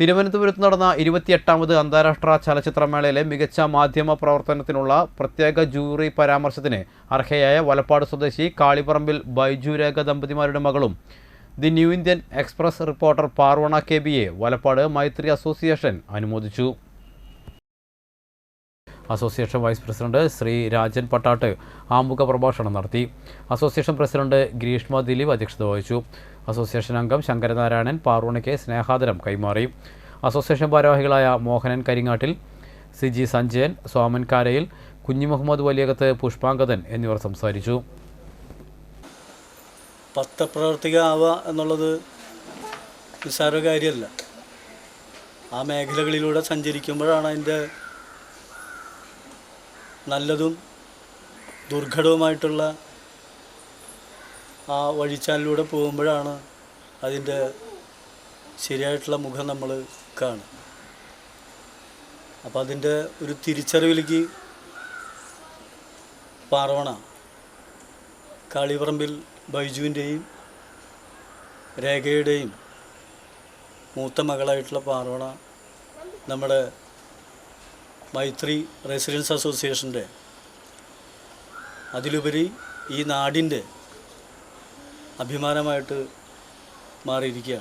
തിരുവനന്തപുരത്ത് നടന്ന ഇരുപത്തിയെട്ടാമത് അന്താരാഷ്ട്ര ചലച്ചിത്രമേളയിലെ മികച്ച മാധ്യമ പ്രവർത്തനത്തിനുള്ള പ്രത്യേക ജൂറി പരാമർശത്തിന് അർഹയായ വലപ്പാട് സ്വദേശി കാളിപ്പറമ്പിൽ ബൈജു രേഖ ദമ്പതിമാരുടെ മകളും the New Indian Express reporter Parvana K ബിയെ Valappad Maithri association അനുമോദിച്ചു. Association vice president Sri Rajan Pattatt ആമുഖ പ്രഭാഷണം നടത്തി. അസോസിയേഷൻ പ്രസിഡന്റ് ഗ്രീഷ്മ ദിലീപ് അധ്യക്ഷത വഹിച്ചു. അസോസിയേഷൻ അംഗം ശങ്കരനാരായണൻ പാർവണയ്ക്ക് സ്നേഹാദരം കൈമാറി. അസോസിയേഷൻ ഭാരവാഹികളായ മോഹനൻ കരിങ്ങാട്ടിൽ സിജി സഞ്ജയൻ സോമൻ കാരയിൽ കുഞ്ഞി മുഹമ്മദ് വലിയകത്ത് പുഷ്പാങ്കദൻ എന്നിവർ സംസാരിച്ചു. പത്രപ്രവർത്തക എന്നുള്ളത് നിസ്സാര കാര്യമല്ല ആ മേഖലകളിലൂടെ സഞ്ചരിക്കുമ്പോഴാണ് അതിന്റെ നല്ലതും ദുർഘടവുമായിട്ടുള്ള ആ വഴിച്ചാലിലൂടെ പോകുമ്പോഴാണ് അതിന്റെ ശരിയായിട്ടുള്ള മുഖം നമ്മൾ കാണും അപ്പോൾ അതിന്റെ ഒരു തിരിച്ചറിവിലേക്ക് പാർവണ കാളിപറമ്പിൽ ബൈജുവിന്റെയും രേഖയുടെയും മൂത്ത മകളായിട്ടുള്ള പാർവണ നമ്മുടെ മൈത്രി റെസിഡൻസ് അസോസിയേഷന്റെ അതിലുപരി ഈ നാടിന്റെ അഭിമാനമായിട്ട് മാറിയിരിക്കുകയാണ്.